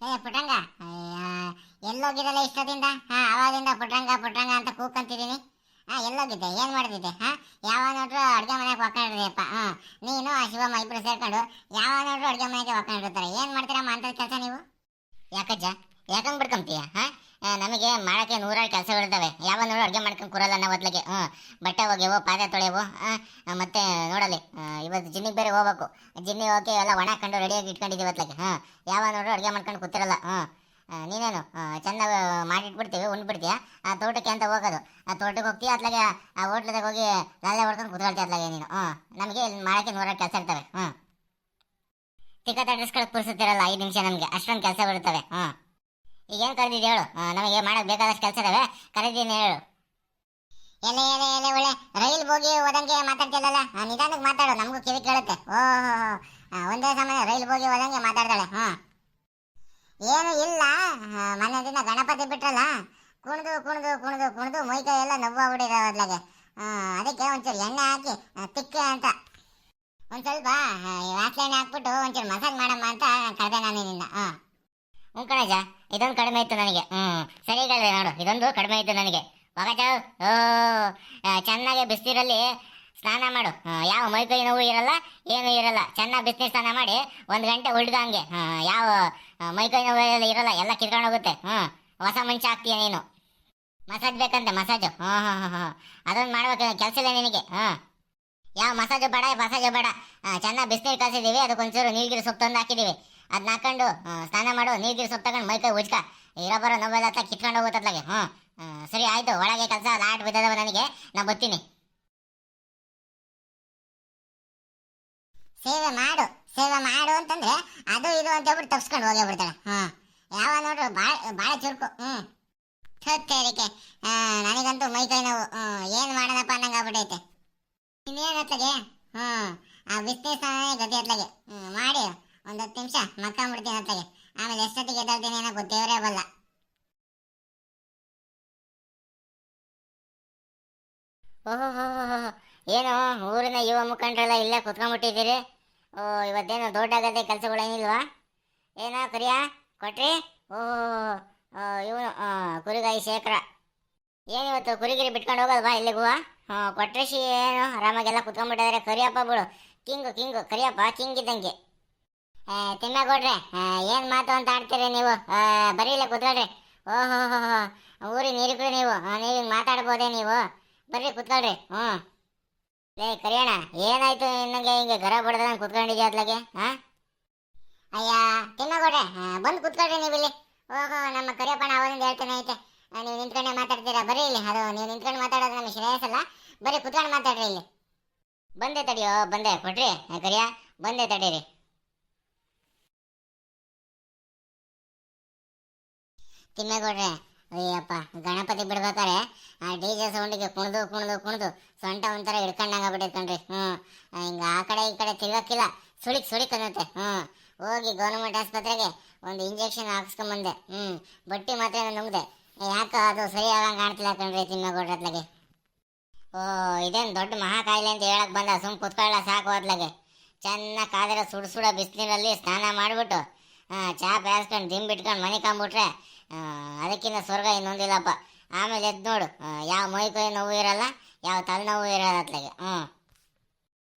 ಏ ಅಯ್ಯ, ಎಲ್ಲೋಗಿದ್ದಲ್ಲ ಇಷ್ಟದಿಂದ? ಹಾ ಅವಾಗಿಂದ ಪುಟ್ರಂಗ ಪುಟ್ರಂಗ ಅಂತ ಕೂಕಂತಿದ್ದೀನಿ. ಹಾ ಎಲ್ಲೋಗಿದ್ದೆ. ಏನು ಮಾಡ್ತಿದ್ದೆ? ಹಾ ಯಾವಾಗ ನೋಡ್ರು ಅಡುಗೆ ಮನೆಗೆ ಒಕ್ಕೊಂಡಿದ್ಯಪ್ಪ ಹಾಂ ನೀನು ಆ ಶಿವಮ್ಮ ಇಬ್ಬರು ಸೇರ್ಕೊಂಡು ಯಾವಾಗ ನೋಡ್ರು ಅಡುಗೆ ಮನೆಗೆ ಒಕ್ಕೊಂಡಿರ್ತಾರೆ ಏನು ಮಾಡ್ತೀರಮ್ಮ ಅಂತ ಕೆಲಸ ನೀವು? ಯಾಕಜ್ಜ? ಯಾಕಂಗ್ ಬಿಡ್ಕೊಂತೀಯ? ಹಾ? ನಮಗೆ ಮಾಡಕ್ಕೆ ನೂರಾರು ಕೆಲಸಗಳಿರ್ತವೆ ಯಾವ ನೋಡು ಅಡುಗೆ ಮಾಡ್ಕೊಂಡು ಕೂರಲ್ಲ ನಾವು ಹೊತ್ಲಿಗೆ ಹ್ಞೂ ಬಟ್ಟೆ ಒಗೆವು, ಪಾತ್ರೆ ತೊಳೆಯವು ಮತ್ತು ನೋಡಲಿ ಇವತ್ತು ಜಿನ್ನಿಗೆ ಬೇರೆ ಹೋಗ್ಬೇಕು. ಜಿನ್ನಿ ಹೋಗಿ ಎಲ್ಲ ಒಣ ಹಾಕೊಂಡು ರೆಡಿಯಾಗಿ ಇಟ್ಕೊಂಡಿದ್ದೀವಿ ಹೊತ್ಲಿಗೆ ಹಾಂ ಯಾವ ನೋಡು ಅಡುಗೆ ಮಾಡ್ಕೊಂಡು ಕೂತಿರಲ್ಲ. ಹಾಂ ನೀನೇನು? ಚೆಂದ ಮಾಡಿಟ್ಬಿಡ್ತೀವಿ ಉಂಡ್ಬಿಡ್ತೀಯ ಆ, ತೋಟಕ್ಕೆ ಅಂತ ಹೋಗೋದು. ಆ, ತೋಟಕ್ಕೆ ಹೋಗ್ತೀಯ ಅತ್ಲಾಗೆ ಆ, ಹೋಟ್ಲದಾಗ ಹೋಗಿ ಲಾಲೆ ಹೊಡ್ಕೊಂಡು ಕೂತ್ಕೊಳ್ತೀಯ ಅತ್ಲಾಗೆ ನೀನು? ಹಾಂ ನಮಗೆ ಇಲ್ಲಿ ಮಾಡೋಕ್ಕೆ ನೂರಾರು ಕೆಲಸ ಇರ್ತವೆ. ಹಾಂ ಟಿಕೆಟ್ ಅಡ್ರೆಸ್ಗಳಿಗೆ ಪುರ್ಸುತ್ತಿರಲ್ಲ ಐದು ನಿಮಿಷ ನಮಗೆ. ಅಷ್ಟೊಂದು ಕೆಲಸ ಬಿಡ್ತವೆ ಹಾಂ ಈಗೇನು ಕರೆದಿದ್ದು ಹೇಳು? ನಮಗೆ ಮಾಡೋಕೆ ಬೇಕಾದಷ್ಟು ಕೆಲಸ ಇದಾವೆ ಕರೆದಿದ್ದೀನಿ ಹೇಳು. ಎಲೆ ಎಲೆ ಎಲೆ, ಒಳ್ಳೆ ರೈಲ್ ಬೋಗಿ ಹೋದಂಗೆ ಮಾತಾಡ್ತಿಲ್ಲಲ್ಲ ನಿಧಾನಕ್ಕೆ ಮಾತಾಡು, ನಮಗೂ ಕಿವಿ ಕೇಳುತ್ತೆ. ಓಹೋ ಒಂದೇ ಸಮಯ ರೈಲ್ ಬೋಗಿ ಹೋದಂಗೆ ಮಾತಾಡ್ತಾಳೆ. ಹಾ. ಏನು ಇಲ್ಲ. ಮನೆ ದಿನ ಗಣಪತಿ ಬಿಟ್ರಲ್ಲ? ಕುಣಿದು ಕುಣಿದು ಕುಣಿದು ಕುಣಿದು ಮೈಕೈ ಎಲ್ಲ ನೋವಾಗ್ಬಿಟ್ಟಿದೆ ಅದ್ಲಾಗೆ. ಅದಕ್ಕೆ ಒಂಚೂರು ಎಣ್ಣೆ ಹಾಕಿ ತಿಕ್ಕೆ ಅಂತ. ಒಂದು ಸ್ವಲ್ಪ ವ್ಯಾಸ್ಲೈನ್ ಹಾಕ್ಬಿಟ್ಟು ಒಂಚೂರು ಮಸಾಜ್ ಮಾಡಮ್ಮ ಅಂತ ಕರೆದೆ ನಾನು ನಿನ್ನ ಹಾ. ಹ್ಞೂ ಕಣಜ. ಇದೊಂದು ಕಡಿಮೆ ಇತ್ತು ನನಗೆ. ಹ್ಞೂ ಸರಿ ನೋಡು. ಇದೊಂದು ಕಡಿಮೆ ಇತ್ತು ನನಗೆ. ಒಗಜ ಓ ಚೆನ್ನಾಗಿ ಬಿಸಿನೀರಲ್ಲಿ ಸ್ನಾನ ಮಾಡು. ಯಾವ ಮೈಕೈ ನೋವು ಇರಲ್ಲ, ಏನೂ ಇರಲ್ಲ. ಚೆನ್ನಾಗಿ ಬಿಸಿನೀರು ಸ್ನಾನ ಮಾಡಿ ಒಂದು ಗಂಟೆ ಉಳಿದಂಗೆ ಯಾವ ಮೈಕೈ ನೋವು ಇರಲ್ಲ, ಎಲ್ಲ ಕಿತ್ಕೊಂಡು ಹೋಗುತ್ತೆ. ಹ್ಞೂ ಹೊಸ ಮುಂಚೆ ಆಗ್ತೀಯ ನೀನು. ಮಸಾಜ್ ಬೇಕಂತೆ, ಮಸಾಜು. ಹಾಂ ಹಾಂ ಅದೊಂದು ಮಾಡ್ಬೇಕು ಕೆಲಸ ಇಲ್ಲ ನಿನಗೆ. ಹಾಂ ಯಾವ ಮಸಾಜು ಬೇಡ ಮಸಾಜು ಬೇಡ. ಚೆನ್ನಾಗಿ ಬಿಸಿನೀರು ಕಲ್ಸಿದ್ದೀವಿ, ಅದಕ್ಕೊಂಚೂರು ನೀಲಗಿರಿ ಸೊಪ್ಪು ತಂದು ಹಾಕಿದ್ದೀವಿ. ಅದನ್ನ ಹಾಕೊಂಡು ಸ್ನಾನ ಮಾಡು, ನೀರ್ಗಿರ್ ಸೊಪ್ಪು ತಗೊಂಡು ಮೈಕೈ ಉಜ್ಕ. ಇರೋ ಬರೋ ನೋವೆಲ್ಲ ಕಿತ್ಕೊಂಡು ಹೋಗುತ್ತೆ ಹ್ಞೂ ಸರಿ ಆಯಿತು, ಒಳಗೆ ಕೆಲಸ ಲಾಟ್ ಬಿದ್ದದವ ನನಗೆ, ನಾ ಬರ್ತೀನಿ. ಸೇವೆ ಮಾಡು ಸೇವೆ ಮಾಡು ಅಂತಂದ್ರೆ ಅದು ಇದು ಅಂತ ಹೇಳ್ಬಿಟ್ಟು ತಪ್ಸ್ಕೊಂಡು ಹೋಗೇ ಬಿಡ್ತಾಳೆ ಹ್ಞೂ ಯಾವ ನೋಡ್ರು ಭಾಳ ಭಾಳ ಚುರುಕು ಹ್ಞೂ ಥತ್ತೇರಿಕೆ ನನಗಂತೂ ಮೈ ಕೈ ನೋವು ಏನು ಮಾಡೋಣಪ್ಪ ಅನ್ನಂಗೆ ಆಗ್ಬಿಟ್ಟೈತೆ ಇನ್ನೇನು ಅತ್ಲಾಗೆ ಹ್ಞೂ ಆ ಬಿಸ್ನೆಸ್ ಗತಿ ಅತ್ಲಾಗೆ ಹ್ಞೂ ಮಾಡಿ ಒಂದು ಹತ್ತು ನಿಮಿಷ ಮಕ್ಕೊಂಬಿಡ್ತೀನಿ ಅತ್ಲಾಗೆ ಆಮೇಲೆ ಎಷ್ಟೊತ್ತಿಗೆ ಎದ್ದೇಳ್ತೀನಿ ಏನೋ ಗೊತ್ತೇವರೇ ಬಲ್ಲ ಓಹೋ ಏನು ಊರಿನ ಯುವ ಮುಖಂಡರೆಲ್ಲ ಇಲ್ಲೇ ಕುತ್ಕೊಂಡ್ಬಿಟ್ಟಿದ್ದೀರಿ. ಓ, ಇವತ್ತೇನು ದೊಡ್ಡ ಗದ್ದೆ ಕೆಲಸಗಳೇನಿಲ್ವಾ ಏನೋ ಕರಿಯ? ಕೊಟ್ರಿ? ಓ, ಇವನು ಕುರಿಗಾಯಿ ಶೇಖರ. ಏನಿವತ್ತು ಕುರಿಗಿರಿ ಬಿಟ್ಕೊಂಡು ಹೋಗೋಲ್ವಾ ಇಲ್ಲಿಗೂ ಹಾಂ ಕೊಟ್ರೇಶಿ ಏನು ಆರಾಮಾಗೆಲ್ಲ ಕುತ್ಕೊಂಡ್ಬಿಟ್ಟಿದ್ದಾರೆ. ಕರಿಯಪ್ಪ ಬಿಡು ಕಿಂಗು ಕಿಂಗು, ಕರಿಯಪ್ಪ, ಕಿಂಗ್ ಇದ್ದಂಗೆ. ತಿಮ್ಮೇಗೌಡ್ರೆ ಏನು ಮಾತು ಅಂತ ಆಡ್ತೀರಿ ನೀವು? ಬರೀ ಇಲ್ಲೇ ಕುತ್ಕೊಳ್ರಿ. ಓಹೋ ಹೋ ಹೋ ನೀವು. ನೀರಿಗೆ ಮಾತಾಡ್ಬೋದೇ ನೀವು? ಬರ್ರಿ, ಕುತ್ಕೊಳ್ರಿ. ಹ್ಞೂ. ಏ ಕರಿಯಣ ಏನಾಯ್ತು ನಿನ್ನಂಗೆ ಹಿಂಗೆ ಗರ ಬಡ್ದಂಗೆ ಕುತ್ಕೊಂಡಿದ್ಯ ಅದ್ಲಾಗೆ? ಹಾಂ? ಅಯ್ಯ ತಿನ್ನಗೋಡ್ರೆ ಬಂದು ಕುತ್ಕೊಳ್ರಿ ನೀವು ಇಲ್ಲಿ ಓಹೋ, ನಮ್ಮ ಕರಿಯಪ್ಪನ ಅವನಿಂದ ಹೇಳ್ತಾನೆ ಐತೆ. ನೀವು ನಿಂತ್ಕೊಂಡೆ ಮಾತಾಡ್ತೀರಾ? ಬರ್ರಿ ಇಲ್ಲಿ. ಅದು, ನೀವು ನಿಂತ್ಕೊಂಡು ಮಾತಾಡೋದು ನಮಗೆ ಶ್ರೇಯಸ್ಸಲ್ಲ ಬರ್ರಿ, ಕುತ್ಕೊಂಡು ಮಾತಾಡ್ರಿ ಇಲ್ಲಿ. ಬಂದೆ ತಡಿಯೋ ಬಂದೆ. ಕೊಡ್ರಿ ಕರಿಯ. ಬಂದೆ ತಡೀರಿ ತಿಮ್ಮೇಗೌಡ್ರೆ ಅಯ್ಯಪ್ಪ, ಗಣಪತಿ ಬಿಡ್ಬೇಕಾರೆ ಆ ಡಿ ಜೆ ಸೌಂಡಿಗೆ ಕುಣಿದು ಕುಣಿದು ಕುಣಿದು ಸೊಂಟ ಒಂಥರ ಹಿಡ್ಕೊಂಡಂಗೆ ಬಿಟ್ಟಿರ್ಕಂಡ್ರಿ ಹ್ಞೂ. ಹಿಂಗೆ ಆ ಕಡೆ ಈ ಕಡೆ ತಿರ್ಗಕ್ಕಿಲ್ಲ ಸುಳಿಕ್ ಸುಳಿಕ್ ಅನ್ನತ್ತೆ ಹ್ಞೂ. ಹೋಗಿ ಗೌರ್ಮೆಂಟ್ ಆಸ್ಪತ್ರೆಗೆ ಒಂದು ಇಂಜೆಕ್ಷನ್ ಹಾಕ್ಸ್ಕೊಂಬಂದೆ. ಹ್ಞೂ. ಬಟ್ಟಿ ಮಾತ್ರ ನುಂಗ್ದೆ. ಯಾಕೆ ಅದು ಸರಿ ಆಗಂಗೆ ಕಾಣ್ತಿಲ್ಲ ಕಣ್ರಿ ಅತ್ಲಾಗೆ ಓ, ಇದೇನು ದೊಡ್ಡ ಮಹಾಕಾಯಿಲೆ ಅಂತ ಹೇಳಕ್ ಬಂದ ಸುಮ್ ಕುತ್ಕೊಳ್ಳ ಸಾಕು ಅದ್ಲಗೆ ಚೆನ್ನಾಗಿ ಕಾದಿರೋ ಸುಡು ಸುಡ ಬಿಸಿನೀರಲ್ಲಿ ಸ್ನಾನ ಮಾಡಿಬಿಟ್ಟು ಚಾ ಬೇಯಿಸ್ಕೊಂಡು ದಿಂಬಿಟ್ಕೊಂಡು ಮನೆ ಕಂಬಿಟ್ರೆ ಅದಕ್ಕಿಂತ ಸ್ವರ್ಗ ಇನ್ನೊಂದಿಲ್ಲಪ್ಪ. ಆಮೇಲೆ ಎದ್ದು ನೋಡು ಯಾವ ಮೈ ಕೈ ನೋವು ಇರಲ್ಲ ಯಾವ ತಲೆನೋವು ಇರಲ್ಲ ಅತ್ಲಾಗೆ. ಹ್ಞೂ.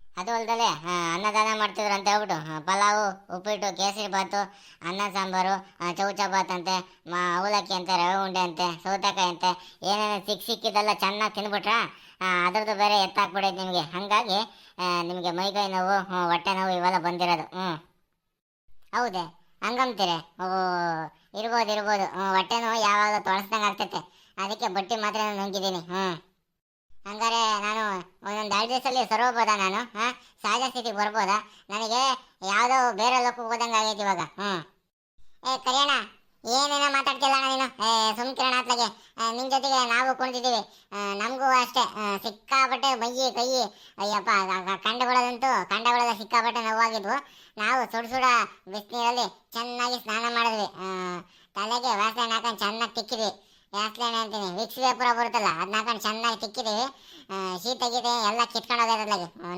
ಅದು ಅಲ್ದಲೆ ಅನ್ನದಾನ ಮಾಡ್ತಿದ್ರು ಅಂತ ಹೇಳ್ಬಿಟ್ಟು ಪಲಾವು ಉಪ್ಪಿಟ್ಟು ಕೇಸರಿ ಬಾತು ಅನ್ನ ಸಾಂಬಾರು ಆ, ಚೌಚ ಬಾತ್ ಅಂತೆ ಮಾ ಅವಲಕ್ಕಿ ಅಂತೆ ರವೆ ಉಂಡೆ ಅಂತೆ ಸೌತೆಕಾಯಿ ಅಂತೆ ಏನೇನು ಸಿಕ್ ಸಿಕ್ಕಿದ್ದೆಲ್ಲ ಚೆನ್ನಾಗಿ ತಿನ್ಬಿಟ್ರ? ಅದ್ರದ್ದು ಬೇರೆ ಎತ್ತಾಕ್ಬಿಡೈತೆ ನಿಮಗೆ. ಹಾಗಾಗಿ ನಿಮಗೆ ಮೈಕೈ ನೋವು ಹೊಟ್ಟೆ ನೋವು ಇವೆಲ್ಲ ಬಂದಿರೋದು. ಹ್ಞೂ. ಹೌದೇ? ಹಂಗಂತೀರಿ? ಓ, ಇರ್ಬೋದು ಇರ್ಬೋದು. ಹೊಟ್ಟೆ ನೋವು ಯಾವಾಗ ತೊಳಸ್ದಂಗೆ ಆಗ್ತೈತೆ. ಅದಕ್ಕೆ ಬಟ್ಟೆ ಮಾತ್ರ ನುಂಗಿದ್ದೀನಿ. ಹ್ಞೂ ಹಂಗಾರೆ ನಾನು ಒಂದೊಂದು ಎರಡು ದಿವಸದಲ್ಲಿ ಸರೋಗ್ಬೋದಾ ನಾನು? ಹಾಂ? ಸಹಜ ಸ್ಥಿತಿಗೆ ಬರ್ಬೋದಾ? ನನಗೆ ಯಾವುದೋ ಬೇರೆ ಲೋಕಕ್ಕೆ ಹೋದಂಗೆ ಆಗೈತೆ ಇವಾಗ. ಹ್ಞೂ ಏ, ಕರಿಯಣ್ಣ ಏನೇನೋ ಮಾತಾಡ್ತಿಲ್ಲ ನೀನು. ಸುಮ್ ಕಿರಣ ಅತ್ಲಾಗೆ ನಿನ್ ಜೊತೆಗೆ ನಾವು ಕುಣಿತಿದ್ದೀವಿ. ನಮಗೂ ಅಷ್ಟೇ. ಸಿಕ್ಕಾಪಟ್ಟೆ ಮೈ ಕೈ ಅಯ್ಯಪ್ಪ ಕಂಡಗಳದಂತೂ ಕಂಡಗಳೆಲ್ಲ ಸಿಕ್ಕಾಪಟ್ಟೆ ನೋವಾಗಿದ್ವು. ನಾವು ಸುಡ ಸುಡ ಬಿಸಿನೀರಲ್ಲಿ ಚೆನ್ನಾಗಿ ಸ್ನಾನ ಮಾಡಿದ್ವಿ. ತಲೆಗೆ ವಾಸನೆ ಹಾಕೊಂಡು ಚೆನ್ನಾಗಿ ತಿಕ್ಕಿದ್ವಿ. ವ್ಯಾಸ್ಲೈನ್ ಅಂತೀನಿ. ವಿಕ್ಸ್ ಪುರ ಬರುತ್ತಲ್ಲ ಅದನ್ನ ಹಾಕೊಂಡು ಚೆನ್ನಾಗಿ ತಿಕ್ಕಿದ್ವಿ. ಶೀತ ಗೀತೆ ಎಲ್ಲ ಕಿತ್ಕೊಂಡು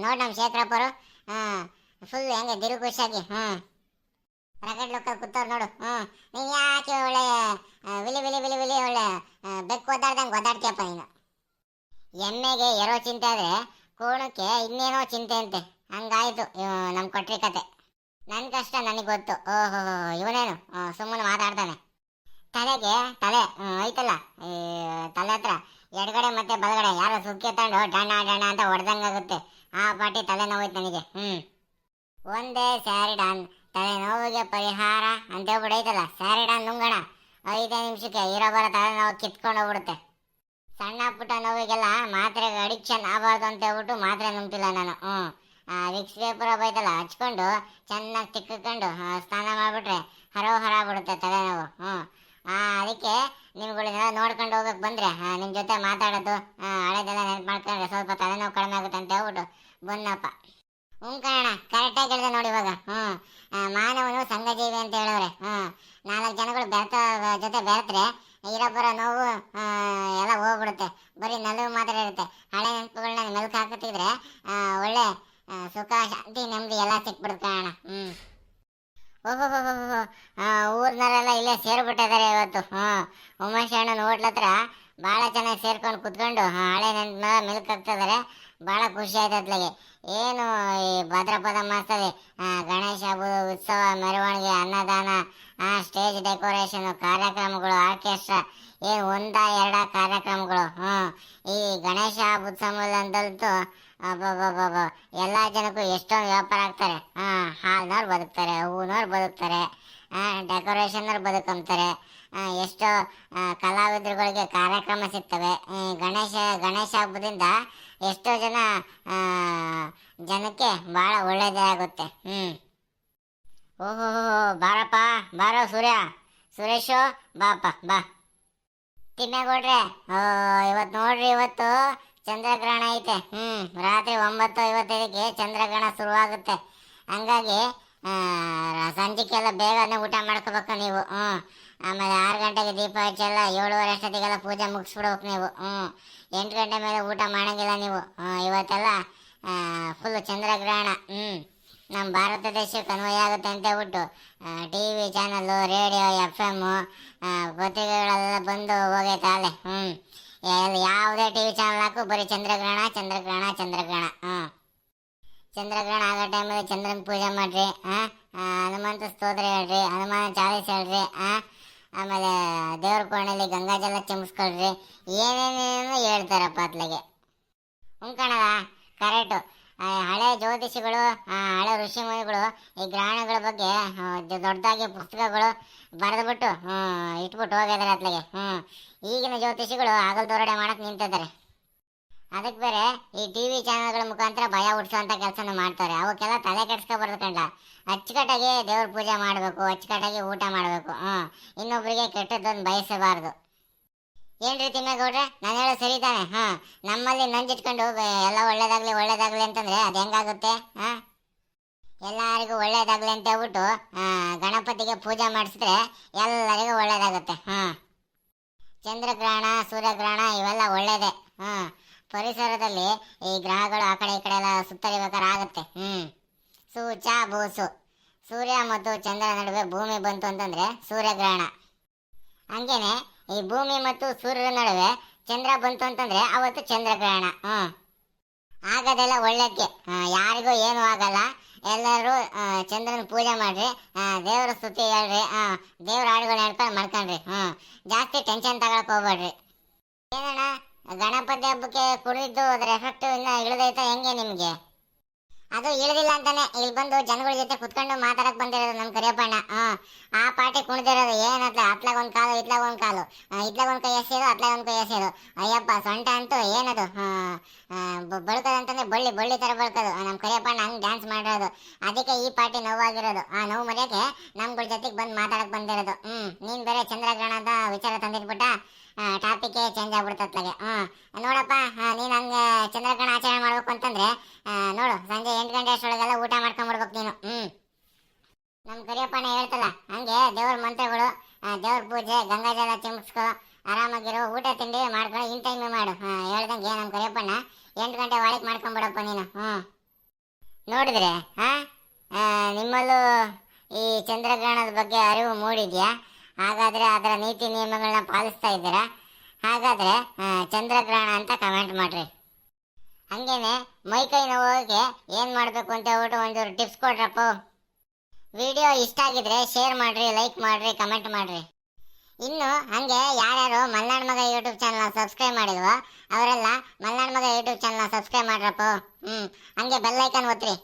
ನೋಡಿ ನಮ್ಮ ಶೇಖರಪ್ಪರು ಫುಲ್ ಹೆಂಗೆ ದಿರು ಖುಷಿಯಾಗಿ ಹ್ಞೂ ರಗಡ್ ಲೋಕಲ್ ಕೂತವ್ರು ನೋಡು. ಹ್ಞೂ ನೀನ್ ಯಾಕೆ ಒಳ್ಳೆ ವಿಲಿ ವಿಲಿ ವಿಲಿ ವಿಲಿ ಒಳ್ಳೆ ಬೆಕ್ಕು ಒದ್ದಾಡ್ದಂಗೆ ಒದ್ದಾಡ್ತೀಯಪ್ಪ ನೀನು. ಎಮ್ಮೆಗೆ ಎರೋ ಚಿಂತೆ ಆದ್ರೆ ಕೋಣಕ್ಕೆ ಇನ್ನೇನೋ ಚಿಂತೆ ಅಂತೆ. ಹಂಗಾಯಿತು ನಮ್ಮ ನಮ್ ಕೊಟ್ರಿ ಕತೆ. ನನ್ನ ಕಷ್ಟ ನನಗೆ ಗೊತ್ತು. ಓಹೋ, ಇವನೇನು? ಸುಮ್ಮನೆ ಮಾತಾಡ್ತಾನೆ. ತಲೆಗೆ ತಲೆ ಐತಲ್ಲ ಈ, ತಲೆ ಹತ್ರ ಎಡಗಡೆ ಮತ್ತೆ ಬಲಗಡೆ ಯಾರೋ ಸುಕ್ಕಿ ತಗೊಂಡು ಡಣ ಡಣ ಅಂತ ಹೊಡೆದಂಗಾಗುತ್ತೆ. ಆ ಪಾಟಿ ತಲೆ ನೋವೈತೆ ನನಗೆ. ಹ್ಞೂ ಒಂದೇ ಸ್ಯಾರಿಡಾನ್ ತಲೆ ನೋವಿಗೆ ಪರಿಹಾರ ಅಂತ ಹೇಳ್ಬಿಡೈತಲ್ಲ. ಸ್ಯಾರಿಡ ನುಂಗಣ. ಐದೇ ನಿಮಿಷಕ್ಕೆ ಇರೋ ಬರೋ ತಲೆ ನೋವು ಕಿತ್ಕೊಂಡು ಹೋಗ್ಬಿಡುತ್ತೆ. ಸಣ್ಣ ಪುಟ್ಟ ನೋವಿಗೆಲ್ಲ ಮಾತ್ರೆಗೆ ಅಡಿಕ್ಷನ್ ಆಗಬಾರ್ದು ಅಂತ ಹೇಳ್ಬಿಟ್ಟು ಮಾತ್ರೆ ನುಂಗ್ತಿಲ್ಲ ನಾನು. ಹ್ಞೂ. ರಿಕ್ಸ್ ಪೇಪರ್ ಬೈತಲ್ಲ ಹಚ್ಕೊಂಡು ಚೆನ್ನಾಗಿ ತಿಕ್ಕೊಂಡು ಸ್ನಾನ ಮಾಡಿಬಿಟ್ರೆ ಹರೋ ಹರ ಬಿಡುತ್ತೆ ತಲೆನೋವು ಹ್ಞೂ. ಅದಕ್ಕೆ ನಿಮ್ಗಳನ್ನೆಲ್ಲ ನೋಡ್ಕೊಂಡು ಹೋಗಕ್ಕೆ ಬಂದರೆ ನಿಮ್ಮ ಜೊತೆ ಮಾತಾಡೋದು ಹಳೆದೆಲ್ಲ ನೆನಪು ಮಾಡ್ಕೊಂಡ್ರೆ ಸ್ವಲ್ಪ ತಲೆನೋವು ಕಡಿಮೆ ಆಗುತ್ತೆ ಅಂತ ಹೇಳ್ಬಿಟ್ಟು ಬಂದಪ್ಪ ಹ್ಞೂ ಕಣ ಕರೆಕ್ಟಾಗಿ ಹೇಳಿದೆ ನೋಡಿ ಇವಾಗ. ಹ್ಞೂ ಮಾನವನು ಸಂಘಜೀವಿ ಅಂತ ಹೇಳೋರೆ ಹ್ಞೂ ನಾಲ್ಕು ಜನಗಳು ಬೆರ್ತ, ಜೊತೆ ಬೆರೆತ್ರೆ ಇರೋ ಬರೋ ನೋವು ಎಲ್ಲ ಹೋಗ್ಬಿಡುತ್ತೆ. ಬರೀ ನಲುವು ಮಾತ್ರ ಇರುತ್ತೆ. ಹಳೆ ನೆನಪುಗಳನ್ನ ಮೆಲ್ಕು ಹಾಕುತ್ತಿದ್ರೆ ಒಳ್ಳೆ ಸುಖ, ಶಾಂತಿ, ನೆಮ್ಮದಿ ಎಲ್ಲ ಸಿಕ್ಬಿಡುತ್ತೆ ಅಣ್ಣ ಹ್ಞೂ ಓಹೋ ಊರ್ನವರೆಲ್ಲ ಇಲ್ಲೇ ಸೇರ್ಬಿಟ್ಟಿದ್ದಾರೆ ಇವತ್ತು. ಹ್ಞೂ ಉಮೇಶ್ ಅಣ್ಣನ ಹೋಟ್ಲ ಹತ್ರ ಭಾಳ ಚೆನ್ನಾಗಿ ಸೇರ್ಕೊಂಡು ಕುತ್ಕೊಂಡು ಹಳೆ ನೆನಪನ್ನ ಮೆಲ್ಕು ಹಾಕ್ತಿದ್ದಾರೆ ಭಾಳ ಖುಷಿ ಆಯ್ತು ಏನು ಈ ಭದ್ರಪದ ಮಾಡ್ತದೆ ಗಣೇಶ ಹಬ್ಬದ ಉತ್ಸವ, ಮೆರವಣಿಗೆ, ಅನ್ನದಾನ ಸ್ಟೇಜ್ ಡೆಕೋರೇಷನ್ ಕಾರ್ಯಕ್ರಮಗಳು ಆರ್ಕೆಸ್ಟ್ರಾ ಏನು ಒಂದ, ಎರಡ ಕಾರ್ಯಕ್ರಮಗಳು ಹ್ಞೂ ಈ ಗಣೇಶ ಹಬ್ಬ ಸಂಬಂಧಂತೂ ಅಬ್ಬಬ್ಬಬ್ಬ ಎಲ್ಲ ಜನಕ್ಕೂ ಎಷ್ಟೊಂದು ವ್ಯಾಪಾರ ಆಗ್ತಾರೆ. ಹಾಂ ಹಾಲ್ನವ್ರು ಬದುಕ್ತಾರೆ, ಹೂನವ್ರು ಬದುಕ್ತಾರೆ ಡೆಕೋರೇಷನ್ನವ್ರು ಬದುಕಂತಾರೆ. ಎಷ್ಟೋ ಕಲಾವಿದರುಗಳಿಗೆ ಕಾರ್ಯಕ್ರಮ ಸಿಗ್ತವೆ. ಗಣೇಶ ಗಣೇಶ ಹಬ್ಬದಿಂದ ಎಷ್ಟೋ ಜನ ಜನಕ್ಕೆ ಭಾಳ ಒಳ್ಳೆಯದೇ ಆಗುತ್ತೆ. ಹ್ಞೂ ಓಹೋ, ಬಾರಪ್ಪ, ಬಾರೋ ಸೂರ್ಯ. ಸುರೇಶು, ಬಾಪ, ಬಾ. ತಿಮ್ಮೇಗೌಡ್ರೆ ಇವತ್ತು ನೋಡ್ರಿ, ಇವತ್ತು ಚಂದ್ರಗ್ರಹಣ ಐತೆ. ಹ್ಞೂ ರಾತ್ರಿ ಒಂಬತ್ತು ಐವತ್ತೈದಕ್ಕೆ ಚಂದ್ರಗ್ರಹಣ ಶುರುವಾಗುತ್ತೆ. ಹಂಗಾಗಿ ಸಂಜೆಗೆಲ್ಲ ಬೇಗನೆ ಊಟ ಮಾಡ್ಕೋಬೇಕು ನೀವು. ಹ್ಮ್. ಆಮೇಲೆ ಆರು ಗಂಟೆಗೆ ದೀಪ ಹಚ್ಚಲ್ಲ ಏಳುವರೆ ಅಷ್ಟೊತ್ತಿಗೆಲ್ಲ ಪೂಜೆ ಮುಗಿಸ್ಬಿಡ್ಬೇಕು ನೀವು. ಹ್ಞೂ ಎಂಟು ಗಂಟೆ ಮೇಲೆ ಊಟ ಮಾಡೋಂಗಿಲ್ಲ ನೀವು. ಇವತ್ತೆಲ್ಲ ಫುಲ್ ಚಂದ್ರಗ್ರಹಣ. ಹ್ಞೂ ನಮ್ಮ ಭಾರತ ದೇಶಕ್ಕೆ ಅನ್ವಯ ಆಗುತ್ತೆ ಅಂತ ಹೇಳ್ಬಿಟ್ಟು T V channel radio F M ಪತ್ರಿಕೆಗಳೆಲ್ಲ ಬಂದು ಹೋಗೈತೆ ಅಲ್ಲೇ. ಹ್ಞೂ ಎಲ್ಲಿ ಯಾವುದೇ ಟಿ ವಿ ಚಾನಲ್ ಹಾಕು ಬರೀ ಚಂದ್ರಗ್ರಹಣ ಚಂದ್ರಗ್ರಹಣ ಚಂದ್ರಗ್ರಹಣ. ಹ್ಞೂ ಚಂದ್ರಗ್ರಹಣ ಆಗೋ ಟೈಮಲ್ಲಿ ಚಂದ್ರನ ಪೂಜೆ ಮಾಡಿರಿ ಹಾಂ ಹನುಮಂತ ಸ್ತೋತ್ರ ಹೇಳ್ರಿ, ಹನುಮಾನ ಚಾಲೀಸ್ ಹೇಳ್ರಿ ಹಾಂ ಆಮೇಲೆ ದೇವ್ರ ಕೋಣೆಯಲ್ಲಿ ಗಂಗಾಜಲ ಚಿಮ್ಸ್ಕೊಳ್ರಿ ಏನೇನೇನು ಹೇಳ್ತಾರಪ್ಪ ಅತ್ಲಾಗೆ ಹ್ಞೂ ಕಣದ ಕರೆಕ್ಟು ಹಳೆ ಜ್ಯೋತಿಷಿಗಳು ಹಳೆ ಋಷಿಮುನಿಗಳು, ಈ ಗ್ರಹಣಗಳ ಬಗ್ಗೆ ದೊಡ್ಡದಾಗಿ ಪುಸ್ತಕಗಳು ಬರೆದ್ಬಿಟ್ಟು ಹ್ಞೂ ಇಟ್ಬಿಟ್ಟು ಹೋಗಿದ್ದಾರೆ ಅತ್ಲಾಗೆ. ಹ್ಞೂ ಈಗಿನ ಜ್ಯೋತಿಷಿಗಳು ಆಗಲ್ ದೊರಡೆ ಮಾಡೋಕ್ಕೆ ನಿಂತಿದ್ದಾರೆ. ಅದಕ್ಕೆ ಬೇರೆ ಈ ಟಿ ವಿ ಚಾನಲ್ಗಳ ಮುಖಾಂತರ ಭಯ ಹುಡ್ಸೋಂಥ ಕೆಲಸನ ಮಾಡ್ತಾರೆ. ಅವಕ್ಕೆಲ್ಲ ತಲೆ ಕೆಡ್ಸ್ಕೊಬಾರ್ದು ಕಂಡ ಅಚ್ಚುಕಟ್ಟಾಗಿ ದೇವ್ರ ಪೂಜೆ ಮಾಡಬೇಕು, ಅಚ್ಚುಕಟ್ಟಾಗಿ ಊಟ ಮಾಡಬೇಕು ಹಾಂ ಇನ್ನೊಬ್ಬರಿಗೆ ಕೆಟ್ಟದ್ದೊಂದು ಬಯಸಬಾರ್ದು. ಏನ್ರಿ ತಿಮ್ಮೇಗೌಡ್ರೆ? ನಾನು ಹೇಳೋ ಸರಿ ತಾನೆ ಹಾಂ ನಮ್ಮಲ್ಲಿ ನಂಜಿಟ್ಕೊಂಡು ಎಲ್ಲ ಒಳ್ಳೇದಾಗಲಿ ಒಳ್ಳೇದಾಗಲಿ ಅಂತಂದರೆ ಅದು ಹೆಂಗಾಗುತ್ತೆ, ಹಾಂ? ಎಲ್ಲರಿಗೂ ಒಳ್ಳೇದಾಗ್ಲಿ ಅಂತ ಹೇಳ್ಬಿಟ್ಟು ಗಣಪತಿಗೆ ಪೂಜೆ ಮಾಡಿಸಿದ್ರೆ ಎಲ್ಲರಿಗೂ ಒಳ್ಳೇದಾಗುತ್ತೆ ಹಾಂ ಚಂದ್ರಗ್ರಹಣ, ಸೂರ್ಯಗ್ರಹಣ ಇವೆಲ್ಲ ಒಳ್ಳೇದೇ ಹಾ ಪರಿಸರದಲ್ಲಿ ಈ ಗ್ರಹಗಳು ಆ ಕಡೆ ಈ ಕಡೆ ಎಲ್ಲ ಸುತ್ತರಿಬೇಕಾದ್ರೆ ಆಗುತ್ತೆ ಹ್ಮ್. ಸೂಚ ಬೂಸು ಸೂರ್ಯ ಮತ್ತು ಚಂದ್ರ ನಡುವೆ ಭೂಮಿ ಬಂತು ಅಂತಂದ್ರೆ ಸೂರ್ಯಗ್ರಹಣ. ಹಂಗೇನೆ ಈ ಭೂಮಿ ಮತ್ತು ಸೂರ್ಯರ ನಡುವೆ ಚಂದ್ರ ಬಂತು ಅಂತಂದ್ರೆ ಅವತ್ತು ಚಂದ್ರಗ್ರಹಣ. ಹ್ಮ್. ಆಗೋದೆಲ್ಲ ಒಳ್ಳೆಕ್ಕೆ ಯಾರಿಗೂ ಏನೂ ಆಗಲ್ಲ. ಎಲ್ಲರೂ ಚಂದ್ರನ ಪೂಜೆ ಮಾಡ್ರಿ. ದೇವರ ಸ್ತುತಿ ಹೇಳ್ರಿ. ದೇವ್ರ ಹಾಡುಗಳು ಹೇಳ್ಕೊಂಡು ಮಾಡ್ಕೊಂಡ್ರಿ. ಹ್ಮ್. ಜಾಸ್ತಿ ಟೆನ್ಷನ್ ತಗೊಳಕ್ ಹೋಗ್ಬೇಡ್ರಿ. ಏನಣ್ಣ? ಗಣಪತಿ ಹಬ್ಬಕ್ಕೆ ಕುಡಿದಿದ್ದು ಅದ್ರ ಎಫೆಕ್ಟ್ ಇನ್ನ ಇಳಿದೈತಾ ಹೆಂಗೆ ನಿಮ್ಗೆ? ಅದು ಇಳಿದಿಲ್ಲ ಅಂತಾನೆ. ಇಲ್ಲಿ ಬಂದು ಜನಗಳ ಜೊತೆ ಕುತ್ಕೊಂಡು ಮಾತಾಡಕ್ ಬಂದಿರೋದು ನಮ್ ಕರಿಯಪ್ಪಣ್ಣ. ಆ ಪಾರ್ಟಿ ಕುಣಿದಿರೋದು ಏನತ್ಲ ಅತ್ಲಾಗ ಒಂದ್ ಕಾಲು ಇತ್ಲಾಗ ಒಂದ್ ಕಾಲು. ಇತ್ಲಾಗ ಒಂದ್ ಕೈ ಎಸೆಯೋದು ಅತ್ಲಾಗ ಒಂದ್ ಕೈ ಎಸೆಯೋದು. ಅಯ್ಯಪ್ಪ, ಸೊಂಟ ಅಂತೂ ಏನದು? ಬಳ್ಕದ ಅಂತಂದ್ರೆ ಬಳ್ಳಿ ಬಳ್ಳಿ ತರ ಬಳ್ಕದು. ನಮ್ ಕರಿಯಪ್ಪಣ್ಣ ಹಂಗ್ ಡ್ಯಾನ್ಸ್ ಮಾಡಿರೋದು. ಅದಕ್ಕೆ ಈ ಪಾರ್ಟಿ ನೋವಾಗಿರೋದು. ಆ, ನೋವು ಮರ್ಯಾಕೆ ನಮ್ಗಳ ಜೊತೆಗೆ ಬಂದು ಮಾತಾಡಕ್ ಬಂದಿರೋದು. ಹ್ಮ್, ನೀನ್ ಬೇರೆ ಚಂದ್ರಗ್ರಹಣ ಅಂತ ವಿಚಾರ ತಂದಿಟ್ಬಿಟ್ಟ ಟಾಪಿಕ್ ಚೇಂಜ್ ಆಗ್ಬಿಡ್ತತ್ಲಾಗೆ ಹ್ಮ್ ನೋಡಪ್ಪ ನೀನ್ ಹಂಗ ಚಂದ್ರಗ್ರಹಣ ಆಚರಣೆ ಮಾಡ್ಬೇಕು ಅಂತಂದ್ರೆ ನೋಡು, ಸಂಜೆ ಎಂಟು ಗಂಟೆ ಅಷ್ಟೊಳಗೆಲ್ಲ ಊಟ ಮಾಡ್ಕೊಂಡ್ಬಿಡ್ಬೇಕು ನೀನು. ಹ್ಞೂ ನಮ್ಮ ಕರಿಯಪ್ಪಣ್ಣ ಹೇಳ್ತಲ್ಲ, ಹಂಗೆ ದೇವ್ರ ಮಂತ್ರಗಳು ದೇವ್ರ ಪೂಜೆ ಗಂಗಾಜಲ ಚಿಮ್ಸ್ಕೊ ಆರಾಮಾಗಿರೋ ಊಟ ತಿಂಡಿ ಮಾಡ್ಕೊಂಡು ಇನ್ ಟೈಮ್ ಮಾಡು. ಹಾಂ, ಹೇಳ್ದಂಗೆ ನಮ್ಮ ಕರಿಯಪ್ಪಣ್ಣ ಎಂಟು ಗಂಟೆ ಒಳಗೆ ಮಾಡ್ಕೊಂಬಿಡಪ್ಪ ನೀನು. ಹ್ಞೂ ನೋಡಿದ್ರೆ, ಹಾಂ ನಿಮ್ಮಲ್ಲೂ ಈ ಚಂದ್ರಗ್ರಹಣದ ಬಗ್ಗೆ ಅರಿವು ಮೂಡಿದ್ಯಾ? ಹಾಗಾದರೆ ಅದರ ನೀತಿ ನಿಯಮಗಳನ್ನ ಪಾಲಿಸ್ತಾ ಇದ್ದೀರಾ? ಹಾಗಾದರೆ ಚಂದ್ರಗ್ರಹಣ ಅಂತ ಕಮೆಂಟ್ ಮಾಡ್ರಿ. ಹಂಗೇನೆ ಮೈಕೈ ನೋವಿಗೆ ಏನು ಮಾಡಬೇಕು ಅಂತ ಹೇಳ್ಬಿಟ್ಟು ಒಂದು ಟಿಪ್ಸ್ ಕೊಡ್ರಪ್ಪ ವಿಡಿಯೋ ಇಷ್ಟ ಆಗಿದ್ರೆ ಶೇರ್ ಮಾಡ್ರಿ ಲೈಕ್ ಮಾಡ್ರಿ ಕಮೆಂಟ್ ಮಾಡ್ರಿ. ಇನ್ನು ಹಂಗೆ ಯಾರ್ಯಾರು ಮಲ್ನಾಡ್ ಮಗ ಯೂಟ್ಯೂಬ್ ಚಾನಲ್ ಸಬ್ಸ್ಕ್ರೈಬ್ ಮಾಡಿದ್ವೋ ಅವರೆಲ್ಲ ಮಲ್ನಾಡ್ ಮಗ ಯೂಟ್ಯೂಬ್ ಚಾನಲ್ ಸಬ್ಸ್ಕ್ರೈಬ್ ಮಾಡ್ರಪ್ಪ. ಹ್ಞೂ ಹಂಗೆ ಬೆಲ್ ಐಕನ್ ಒತ್ತಿರಿ